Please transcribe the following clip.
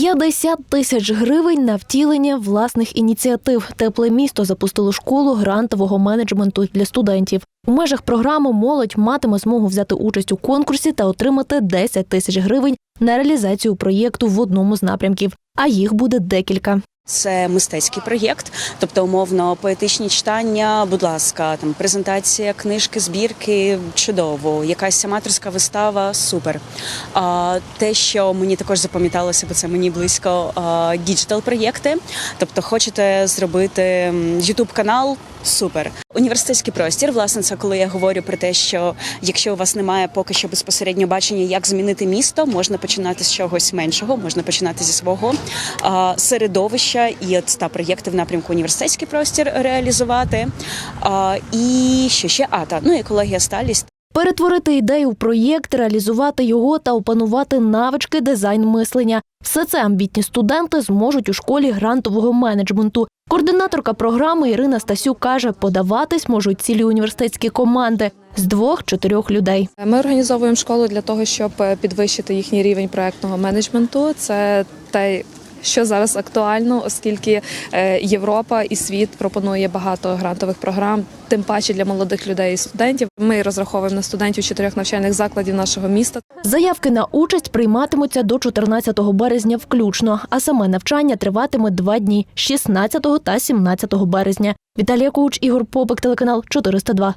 50 тисяч гривень на втілення власних ініціатив. Тепле місто запустило школу грантового менеджменту для студентів. У межах програми молодь матиме змогу взяти участь у конкурсі та отримати 10 тисяч гривень на реалізацію проєкту в одному з напрямків. А їх буде декілька. Це мистецький проєкт, тобто умовно поетичні читання. Будь ласка, там презентація книжки, збірки чудово, якась аматорська вистава супер. А, те, що мені також запам'яталося, бо це мені близько діджитал проєкти. Тобто, хочете зробити Ютуб канал. Супер, університетський простір. Власне, це коли я говорю про те, що якщо у вас немає поки що безпосередньо бачення, як змінити місто, можна починати з чогось меншого, можна починати зі свого а, середовища і от та проєкти в напрямку університетський простір реалізувати. А, і що ще а та ну екологія сталість. Перетворити ідею в проєкт, реалізувати його та опанувати навички дизайн мислення. Все це амбітні студенти зможуть у школі грантового менеджменту. Координаторка програми Ірина Стасюк каже, подаватись можуть цілі університетські команди з двох-чотирьох людей. Ми організовуємо школу для того, щоб підвищити їхній рівень проектного менеджменту. Це те, що зараз актуально, оскільки е, Європа і світ пропонує багато грантових програм, тим паче для молодих людей і студентів. Ми розраховуємо на студентів чотирьох навчальних закладів нашого міста. Заявки на участь прийматимуться до 14 березня включно, а саме навчання триватиме два дні 16 та 17 березня. Віталія Куч, Ігор Попик, телеканал 402.